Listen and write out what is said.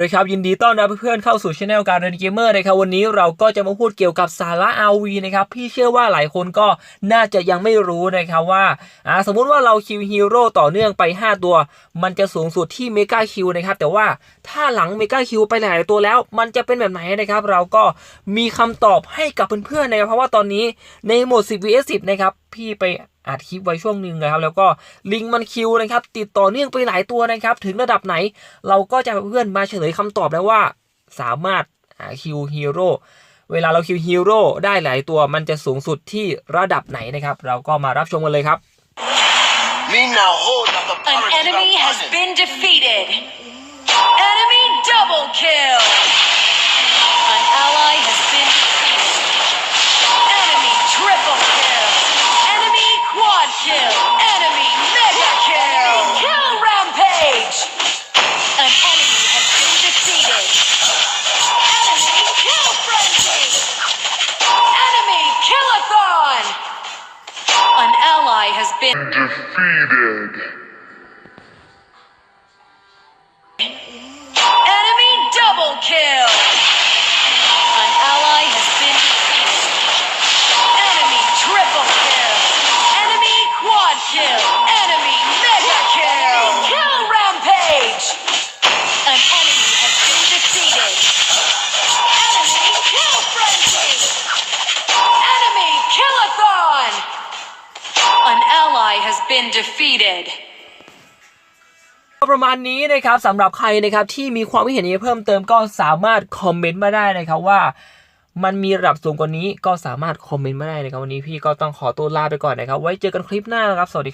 เลยครับยินดีต้อนรับเพื่อนๆเข้าสู่ช anel การเรียนเกมเมอร์นะครับวันนี้เราก็จะมาพูดเกี่ยวกับสาระ RV นะครับพี่เชื่อว่าหลายคนก็น่าจะยังไม่รู้นะครับว่าอ่าสมมุติว่าเราคิวฮีโร่ต่อเนื่องไป 5 ตัว มันจะสูงสุดที่เมกาคิวนะครับแต่ว่าถ้าหลังเมกาคิวไปหลายตัวแล้ว มันจะเป็นแบบไหนนะครับเราก็มีคำตอบให้กับเพื่อนๆนะครับเพราะว่าตอนนี้ในโหมด 10 vs 10นะครับพี่ไปอัดคลิปไว้ช่วงหนึ่งนะครับ แล้วก็ลิงก์มันคิวนะครับ ติดต่อเนื่องไปหลายตัวนะครับ ถึงระดับไหน เราก็จะให้เพื่อนมาเฉลยคำตอบแล้วว่า สามารถหาคิวฮีโร่เวลาเราคิวฮีโร่ได้หลายตัว มันจะสูงสุดที่ระดับไหนนะครับ เราก็มารับชมกันเลยครับ Me now hold up the An porridge enemy without has running. been defeated. Been defeated. Been defeated. ประมาณนี้นะครับสำหรับใครนะครับที่มีความคิดเห็นยังไงเพิ่มเติมก็สามารถคอมเมนต์มาได้นะครับว่ามันมีระดับสูงกว่านี้ก็สามารถคอมเมนต์มาได้นะครับวันนี้พี่ก็ต้องขอตัวลาไปก่อนนะครับ ไว้เจอกันคลิปหน้านะครับ สวัสดีครับ